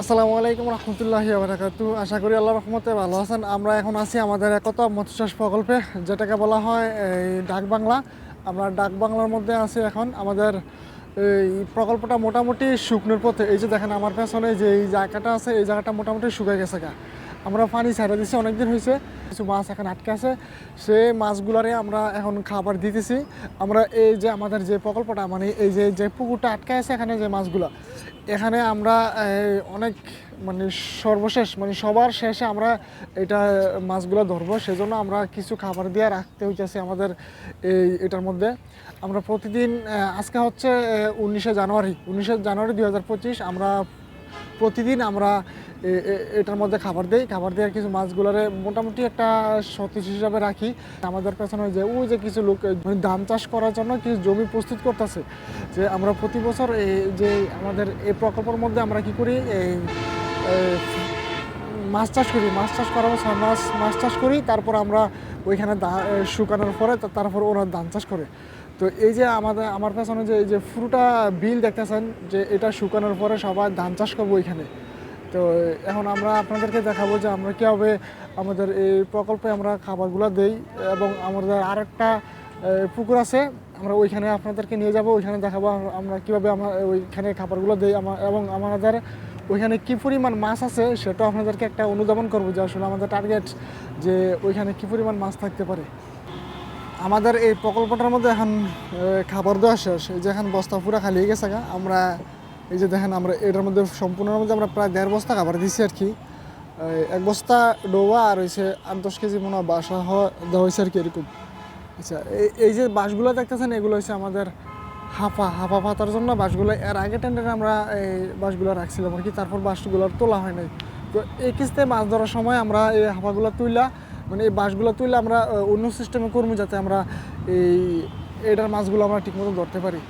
আসসালামু আলাইকুম রহমতুল্লাহ বারাকাতু আশা করি আল্লাহ রহমতে ভালো আছেন। আমরা এখন আছি আমাদের একতা মৎস্যাস প্রকল্পে, যেটাকে বলা হয়, এই, ডাক বাংলা। আমরা ডাক বাংলার মধ্যে আছি এখন। আমাদের, এই, প্রকল্পটা মোটামুটি শুকনোর পথে। এই যে দেখেন, আমার পেছনে যে এই জায়গাটা আছে, এই জায়গাটা মোটামুটি শুকিয়ে গেছে গা। আমরা পানি ছাড়া দিচ্ছি অনেকদিন হয়েছে কিছু মাছ এখন আটকে আছে। সে মাছগুলারে আমরা এখন খাবার দিতেছি। আমরা এই যে আমাদের যে প্রকল্পটা মানে এই যে যে পুকুরটা আটকে আছে এখানে যে মাছগুলা, এখানে আমরা অনেক মানে সর্বশেষ মানে সবার শেষে আমরা এটা মাছগুলো ধরবো। সেজন্য আমরা কিছু খাবার দিয়ে রাখতে হইতেছে আমাদের এই, এটার মধ্যে। আমরা প্রতিদিন আজকে হচ্ছে উনিশে জানুয়ারি। উনিশে জানুয়ারি দু হাজার পঁচিশ আমরা প্রতিদিন আমরা এটার মধ্যে খাবার দেই। খাবার দিয়ে কিছু মাছগুলোরে মোটামুটি একটা সতীশ হিসাবে রাখি। আমাদের পেছনে যে, ওই যে কিছু লোক মানে ধান চাষ করার জন্য কিছু জমি প্রস্তুত করতেছে। যে আমরা প্রতি বছর এই যে আমাদের এই প্রকল্পের মধ্যে আমরা কি করি এই মাছ চাষ করি। মাছ চাষ করার পর মাছ মাছ চাষ করি, তারপর আমরা ওইখানে শুকানোর পরে তারপর ওরা ধান চাষ করে। তো এই যে আমাদের, আমার পেছনে যে এই যে ফুরুটা বিল দেখতেছেন যে এটা শুকানোর পরে সবাই ধান চাষ করব ওইখানে তো এখন আমরা আপনাদেরকে দেখাবো যে আমরা কীভাবে আমাদের এই প্রকল্পে আমরা খাবারগুলো দেই এবং আমাদের আরেকটা পুকুর আছে, আমরা ওইখানে আপনাদেরকে নিয়ে যাব, ওইখানে দেখাবো আমরা- কীভাবে আমরা ওইখানে খাবারগুলো দেই আমার এবং আমাদের ওইখানে কী পরিমাণ মাছ আছে সেটাও আপনাদেরকে একটা অনুধাবন করব যে আসলে আমাদের টার্গেট যে ওইখানে কী পরিমাণ মাছ থাকতে পারে। আমাদের এই প্রকল্পটার মধ্যে এখন খাবার দেওয়া শেষ। এই যে এখন বস্তা পুরা খালি গেছে গা। আমরা, এই যে দেখেন আমরা, এটার মধ্যে সম্পূর্ণের মধ্যে আমরা প্রায় দেড় বস্তা খাবার দিছি আর কি। এক বস্তা ডোবা আর হয়েছে আট দশ কেজি মনে হয় বাসা দেওয়া হয়েছে আর কি এরকম। আচ্ছা এই যে বাঁশগুলো দেখতেছেন, এগুলো হচ্ছে আমাদের হাফা হাফা পাতার জন্য বাঁশগুলো এর আগে টেন্ডারে আমরা এই বাঁশগুলো রাখছিলাম আর কি, তারপর বাঁশগুলো তোলা হয় নাই। তো এই কিস্তে মাছ ধরার সময় আমরা এই হাফাগুলো তুইলা মানে এই বাঁশগুলো তুইলে আমরা অন্য সিস্টেমে করব যাতে আমরা এই এটার মাছগুলো আমরা ঠিকমতো ধরতে পারি।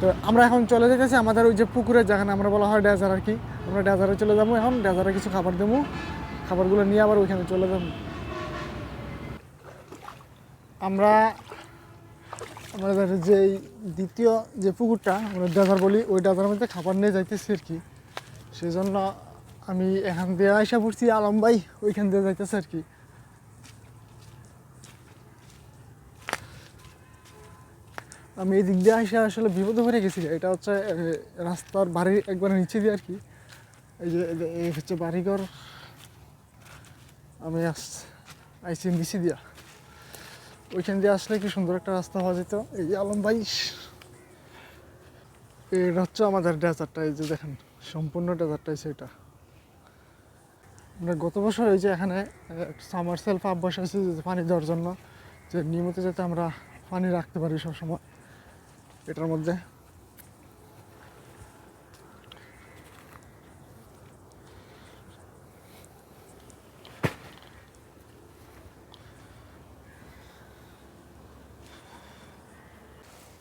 তো আমরা এখন চলে যেতেছি আমাদের ওই যে পুকুরের যেখানে আমরা বলা হয় ডেজার আর কি। আমরা ডেজারে চলে যাব এখন, ডেজারে কিছু খাবার দেবো। খাবারগুলো নিয়ে আবার ওইখানে চলে যাব। আমরা, আমাদের যে দ্বিতীয় যে পুকুরটা, আমরা ডেজার বলি, ওই ডেজার মধ্যে খাবার নিয়ে যাইতেছি আর কি। সেই জন্য আমি এখান দিয়ে আইসা পড়ছি, আলম ভাই ওইখান দিয়ে যাইতেছে আর কি। আমি এই দিক দিয়ে আসে আসলে বিপদে পড়ে গেছি। এটা হচ্ছে রাস্তার বাড়ির একবার নিচে দিয়ে আর কি এই যে, এই হচ্ছে বাড়িঘর। আমি আস- আইসি নিচে দিয়া। ওইখান দিয়ে আসলে কি সুন্দর একটা রাস্তা হওয়া যেত। এই যে আলম ভাই। এটা হচ্ছে আমাদের ডেজার্টটা, এই যে দেখেন, সম্পূর্ণ ডেজার্টটাই সেটা আমরা গত বছর এই যে এখানে সামার সেলফ আপ বসাইছি পানি দেওয়ার জন্য, যে নিয়মিত যাতে আমরা পানি রাখতে পারি সবসময়। এটার মধ্যে।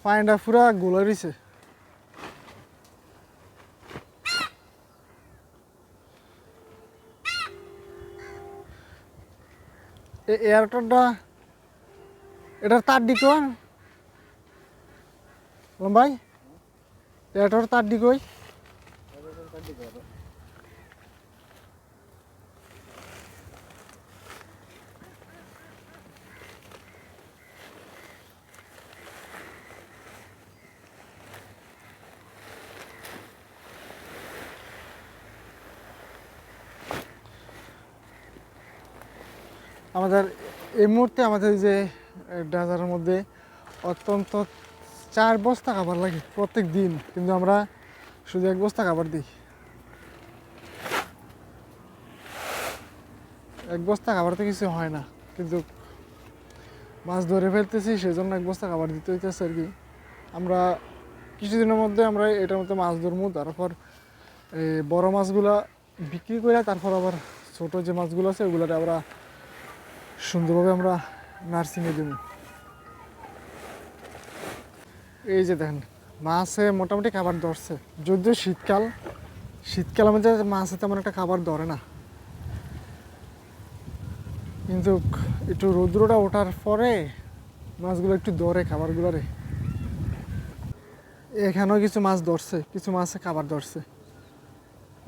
পানিটা পুরা গোলা রয়েছে এই এয়ারটনটা এটার তার দিক ভাই এয়ারটর তার দিক ওই। আমাদের এই মুহূর্তে আমাদের যে ডাজারের মধ্যে অত্যন্ত চার বস্তা খাবার লাগে প্রত্যেক দিন, কিন্তু আমরা শুধু এক বস্তা খাবার দিই। এক বস্তা খাবার তো কিছু হয় না, কিন্তু মাছ ধরে ফেলতেছি সেই জন্য এক বস্তা খাবার দিতে হইতেছে আর কি। আমরা কিছুদিনের মধ্যে আমরা এটার মধ্যে মাছ ধরবো তারপর এই বড় মাছগুলা বিক্রি করে, তারপর আবার ছোট যে মাছগুলো আছে ওগুলোতে আমরা সুন্দরভাবে আমরা নার্সিংয়ে দেবো এই যে দেখেন, মাছে মোটামুটি খাবার ধরছে। যদিও শীতকাল শীতকাল মধ্যে মাছে তেমন একটা খাবার ধরে না। কিন্তু একটু রৌদ্রটা ওঠার পরে মাছগুলো একটু ধরে খাবারগুলোরে এখানেও কিছু মাছ ধরছে, কিছু মাছে খাবার ধরছে।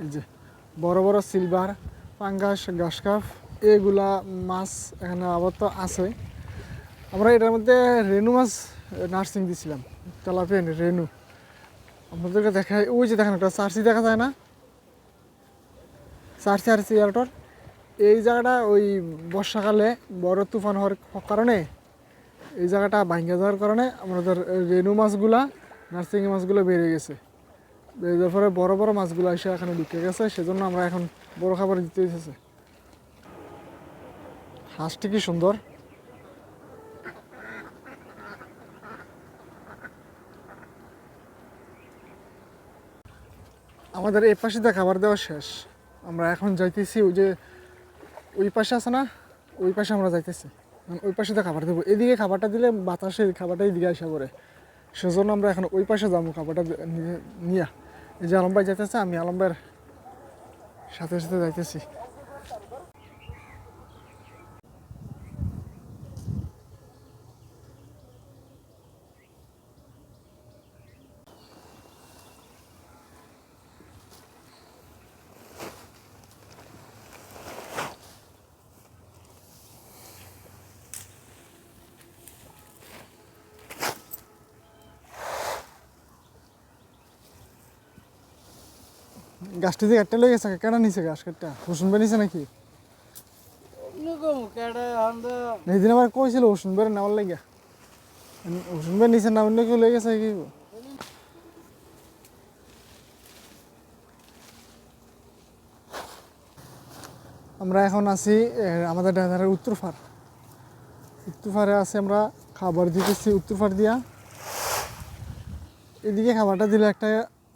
এই যে, বড় বড় সিলভার পাঙ্গাস ঘাসকাপ এগুলা মাছ এখানে আবার তো আছে। আমরা এটার মধ্যে রেনু মাছ নার্সিং দিছিলাম। তেলাপিয়ান রেনু। আপনাদেরকে দেখা ওই যে দেখেন একটা চার্সি দেখা যায় না? চার্সি আর সিয়ারটর এই জায়গাটা ওই বর্ষাকালে বড় তুফান হওয়ার কারণে, এই জায়গাটা ভাঙ্গা যাওয়ার কারণে আমাদের রেনু মাছগুলা, নার্সিং মাছগুলো বেড়ে গেছে। বেড়ে পরে বড় বড় মাছগুলো এসে এখানে ঢুকে গেছে, সেজন্য আমরা এখন বড় খাবার দিতে এসেছে। হাঁসটি কি সুন্দর? আমাদের এই পাশে দিয়ে খাবার দেওয়া শেষ। আমরা এখন যাইতেছি ওই যে ওই পাশে আছে না? ওই পাশে আমরা যাইতেছি। ওই পাশে দিয়ে খাবার দেবো। এদিকে খাবারটা দিলে বাতাসে খাবারটা এদিকে আসা করে সেজন্য আমরা এখন ওই পাশে যাব খাবারটা নিয়ে। এই যে আলম ভাই যাইতেছে, আমি আলম ভাইয়ের সাথে সাথে যাইতেছি। গাছটি দিয়ে একটা লেগে গেছে কেনা নিছে গাছ কাটটা রসুন বের নিছে নাকি এইদিন আবার কইছিল রসুন বের নেওয়ার লাগিয়া। রসুন বের নিছে না অন্য কেউ লেগে গেছে কি? আমরা এখন আছি আমাদের ড্যানারের উত্তর ফার উত্তর ফারে আছি আমরা খাবার দিতেছি উত্তর ফার দিয়া। এদিকে খাবারটা দিলে একটা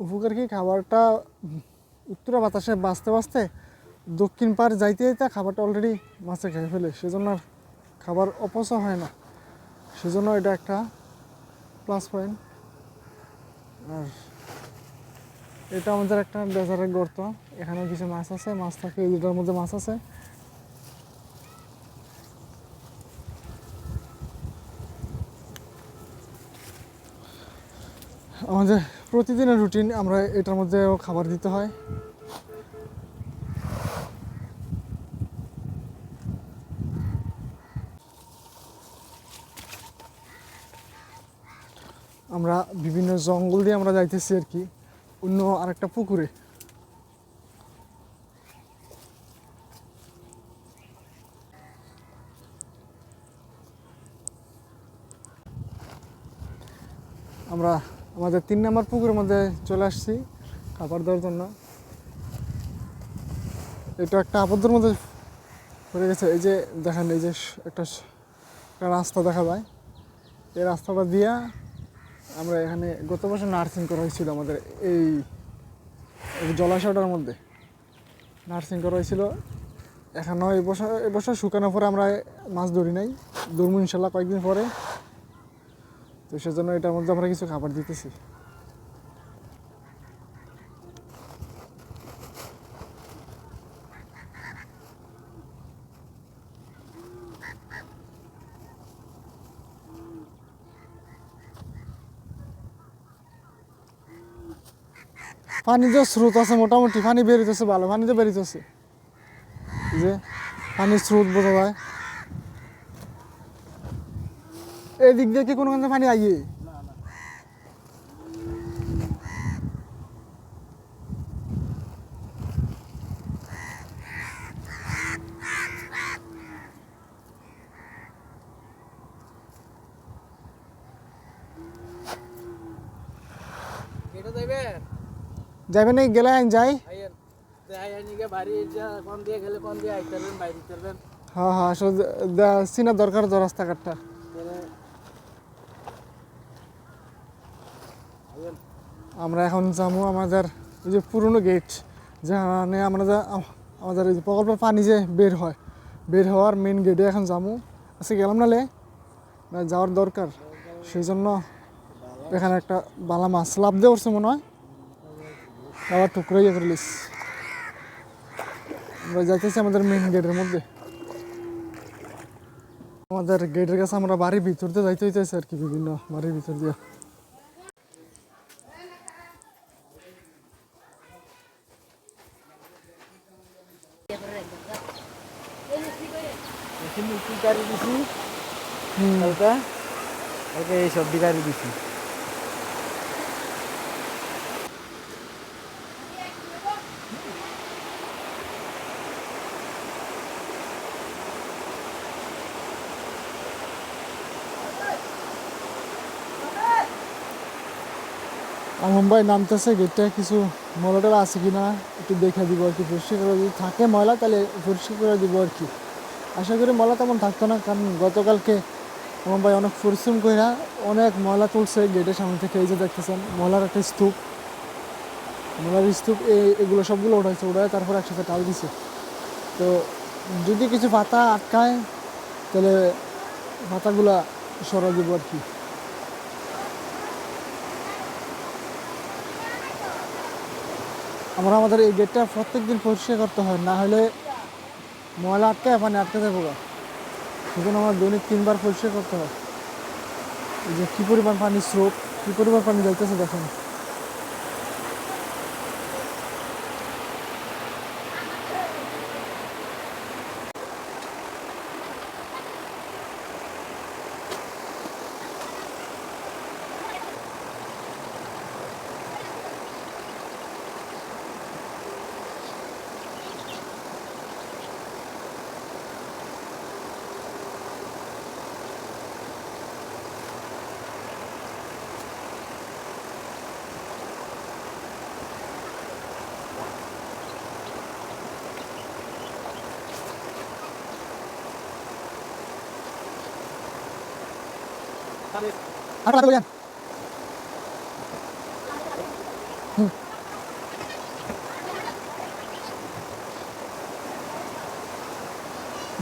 উপকার কি? খাবারটা উত্তরা বাতাসে বাঁচতে বাঁচতে দক্ষিণ পার যাইতে যাইতে খাবারটা অলরেডি মাছে খেয়ে ফেলে। সেজন্য আর খাবার অপচয় হয় না। সেজন্য এটা একটা প্লাস পয়েন্ট আর এটা আমাদের একটা ডেজার্টের গর্ত। এখানে কিছু মাছ আছে, মাছ থাকে এই দুটার মধ্যে মাছ আছে। আমাদের প্রতিদিনের রুটিন আমরা এটার মধ্যেও খাবার দিতে হয়। আমরা বিভিন্ন জঙ্গল দিয়ে আমরা যাইতেছি আর কি, অন্য আরেকটা পুকুরে। আমরা আমাদের তিন নম্বর পুকুরের মধ্যে চলে আসছি খাবার দেওয়ার জন্য। এটা একটা আবদ্ধের মধ্যে পড়ে গেছে। এই যে দেখেন, এই যে একটা একটা রাস্তা দেখা যায়। এই রাস্তাটা দিয়া আমরা এখানে গত বছর নার্সিং করা হয়েছিল আমাদের এই এই জলাশয়টার মধ্যে। নার্সিং করা হয়েছিল। এখনও এবছর এবছর শুকানোর পরে আমরা মাছ ধরি নাই। ধরবো ইনশাল্লাহ কয়েকদিন পরে। তো সেজন্য এটার মধ্যে আমরা কিছু খাবার দিতেছি। পানি যে স্রোত আছে, মোটামুটি। পানি বেরিতেছে ভালো। পানি তো বেরিতেছে যে, পানির স্রোত বোঝা যায়। এদিক দিয়ে কি কোনো কারণে পানি আইয়ে? যাবে না গেলে আইন, যাই। কোন কোন হ্যাঁ হ্যাঁ আসলে দরকার রাস্তাঘাটটা। আমরা এখন যাব আমাদের এই যে পুরনো গেট যেখানে আমরা আমাদের এই যে প্রকল্পের পানি যে বের হয়, বের হওয়ার মেন গেটে এখন যাব। আজকে গেলাম নালে? না, যাওয়ার দরকার। সেই জন্য এখানে একটা বালা মাছ লাভ দিয়ে উঠছে মনে হয়। আবার টুকরো ইয়ে করে লিস আমরা যাইতেছি আমাদের মেন গেটের মধ্যে। আমাদের গেটের কাছে আমরা বাড়ির ভিতর দিয়ে যাইতে হইতেছে আর কি, বিভিন্ন বাড়ির ভিতর দিয়ে চিনি কারি দিছি হালকা হালকা এই সবজি কারি দিছি মুম্বাই নামতেছে গেটটা কিছু ময়লাটা আছে কিনা একটু দেখে দিব আর কি। পরিষ্কার করে যদি থাকে ময়লা, তাহলে পরিষ্কার করে দিব আর কি। আশা করি ময়লা তেমন থাকতো না, কারণ গতকালকে মুম্বাই অনেক পরিশ্রম করে অনেক ময়লা তুলছে গেটের সামনে থেকে, এই যে দেখতেছেন, ময়লার একটা স্তূপ। ময়লার স্তূপ এগুলো সবগুলো উঠাইছে উঠায় তারপর একসাথে টাল দিছে। তো যদি কিছু পাতা আটকায়, তাহলে পাতাগুলা সরা দিব আর কি। আমরা আমাদের এই গেটটা প্রত্যেক দিন পরিষ্কার করতে হয়, না হলে ময়লা আটকায়, পানি আটকে যাব সেজন্য আমার দৈনিক তিনবার পরিষ্কার করতে হয়। যে কী পরিমাণ পানির স্রোত, কী পরিমাণ পানি যাইতেছে দেখুন।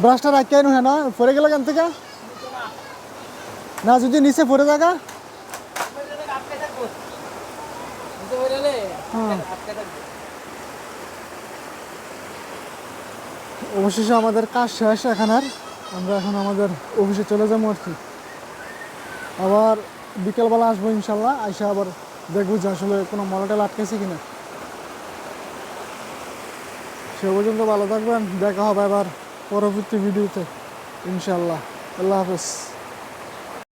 ব্রাশটা রাখিয়ে নো না পড়ে গেল কেন থেকে? না, যদি নিচে পড়ে থাকা অবশেষে আমাদের কাজ শেষ এখন আর আমরা এখন আমাদের অফিসে চলে যাব আর কি। আবার বিকেলবেলা আসব ইনশাল্লাহ, আইসা আবার দেখব যে আসলে কোনো মলাটেল আটকেছে কিনা। সে পর্যন্ত ভালো থাকবেন, দেখা হবে আবার পরবর্তী ভিডিওতে, ইনশাল্লাহ। আল্লাহ হাফেজ।